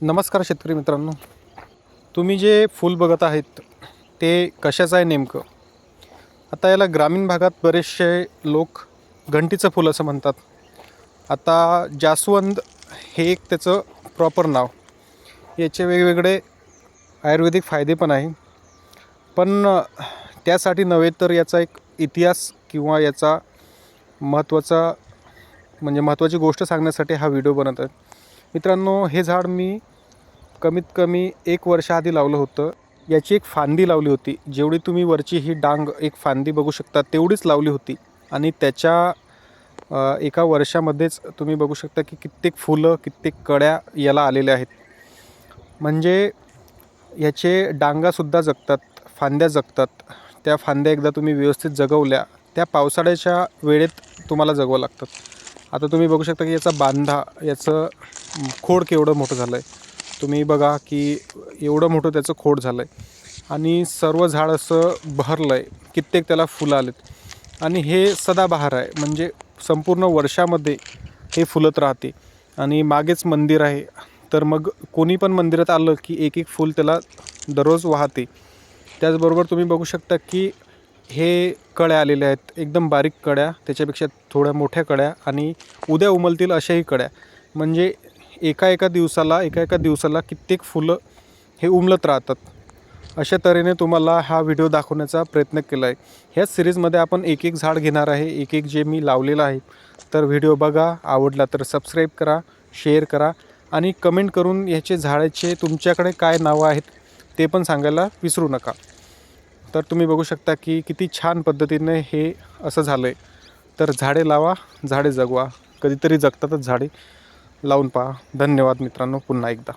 नमस्कार शेतकरी मित्रांनो. तुम्ही जे फूल बघत आहेत ते कशाचं आहे नेमकं? आता याला ग्रामीण भागात बरेचसे लोक घंटीचं फूल असं म्हणतात. आता जास्वंद हे एक त्याचं प्रॉपर नाव. याचे वेगवेगळे आयुर्वेदिक फायदे पण आहे. पण त्यासाठी नव्हे तर याचा एक इतिहास किंवा याचा महत्त्वाचा म्हणजे महत्त्वाची गोष्ट सांगण्यासाठी हा व्हिडिओ बनत आहे. मित्रांनो हे झाड मी कमीत कमी एक वर्षाआधी लावलं होतं. याची एक फांदी लावली होती. जेवढी तुम्ही वरची ही डांग एक फांदी बघू शकता तेवढीच लावली होती. आणि त्याच्या एका वर्षामध्येच तुम्ही बघू शकता की कित्येक फुलं कित्येक कड्या याला आलेल्या आहेत. म्हणजे याचे डांगासुद्धा जगतात फांद्या जगतात. त्या फांद्या एकदा तुम्ही व्यवस्थित जगवल्या त्या पावसाळ्याच्या वेळेत तुम्हाला जगवं लागतात. आता तुम्ही बघू शकता की याचा बांधा याचं खोड केवढं मोठं झालं आहे तुम्ही बघा की एवढं मोठं त्याचं खोड झालं आहे आणि सर्व झाड असं बहरलं आहे कित्येक त्याला फुलं आलेत. आणि हे सदाबहार आहे. म्हणजे संपूर्ण वर्षामध्ये हे फुलत राहते. आणि मागेच मंदिर आहे. तर मग कोणी पण मंदिरात आलं की एक एक फूल त्याला दररोज वाहते. त्याचबरोबर तुम्ही बघू शकता की हे कळ्या आलेल्या आहेत. एकदम बारीक कळ्या त्याच्यापेक्षा थोड्या मोठ्या कळ्या आणि उद्या उमलतील अशाही कळ्या म्हणजे एका एका दिवसाला एका एका दिवसाला कित्येक फुलं हे उमलत राहतात. अशा तऱ्हेने तुम्हाला हा व्हिडिओ दाखवण्याचा प्रयत्न केला आहे ह्याच सिरीजमध्ये आपण एक एक झाड घेणार आहे एक एक जे मी लावलेलं आहे. तर व्हिडिओ बघा आवडला तर सबस्क्राईब करा शेअर करा आणि कमेंट करून ह्याचे झाडाचे तुमच्याकडे काय नावं आहेत ते पण सांगायला विसरू नका. तर तुम्ही बघू शकता की किती छान पद्धतीने हे असं झालं आहे तर झाडे लावा झाडे जगवा. कधीतरी जगतातच झाडे. लावून पहा. धन्यवाद मित्रांनो पुन्हा एकदा.